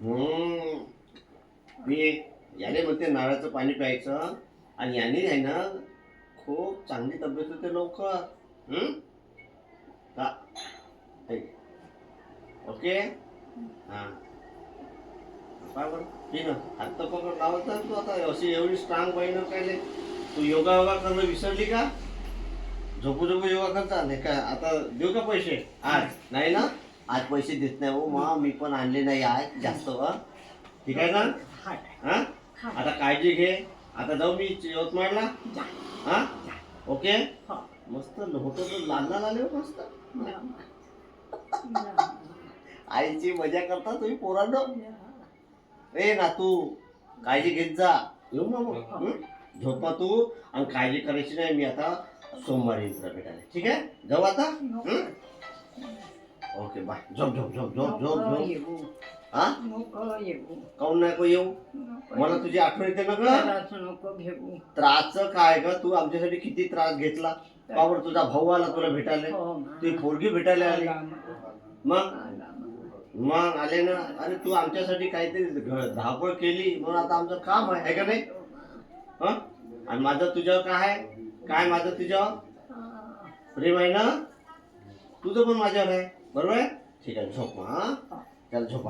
हम्म. याने म्हणते नारळाचं पाणी प्यायचं. आणि याने आहे ना खूप चांगली तब्येत होते लवकर. का? ओके? हा. काय बरं. ना हात तर पकड लावत तू आता. अशी एवढी स्ट्रॉंग बहीण काय नाही. तू योगा योगा करणं विसरली का? झोपू झोपू योगा करता? नाही का? आता देऊ का पैसे? आज नाही ना? आज पैसे देत नाही हो मा मी पण आणले नाही आज जास्त वा ठीक आहे ना? हा आता काळजी घे. आता जाऊ मी यवतमाळला जा. हा? ओके? हो. मस्त होतं लाल लाल आले हो मस्त. जा. आईची मजा करता तुम्ही पोरांनो. ए ना तू काळजी घेत जा. येऊ ना मग. हं? झोपा तू. आणि काळजी करायची नाही मी आता सोमवारी तुला भेटायला ठीक आहे? जाऊ आता. हं? Okay bye. झोप झोप झोप झोप झोप झोप. हा? नको येऊ. काऊन नाही को येऊ? मला तुझी आठवण येते ना ग? त्रास नको घेऊ. त्रासचं काय ग? तू आमच्यासाठी किती त्रास घेतला? बाबर तुझा भाऊ आला तुला भेटायला? हो ना. तुझी पोरगी भेटायला आली? आला मग. मग? आला मग. मग आले ना? अरे तू आमच्यासाठी काहीतरी घ- धावपळ केली. म्हणून आता आमचं काम आहे है का नाही? हं? आणि माझं तुझ्यावर काय आहे? काय माझं तुझ्यावर? हा. प्रेम आहे ना? तुझं पण माझ्यावर आहे. बरोबर आहे ठीक आहे झोप मग, हा चल झोपा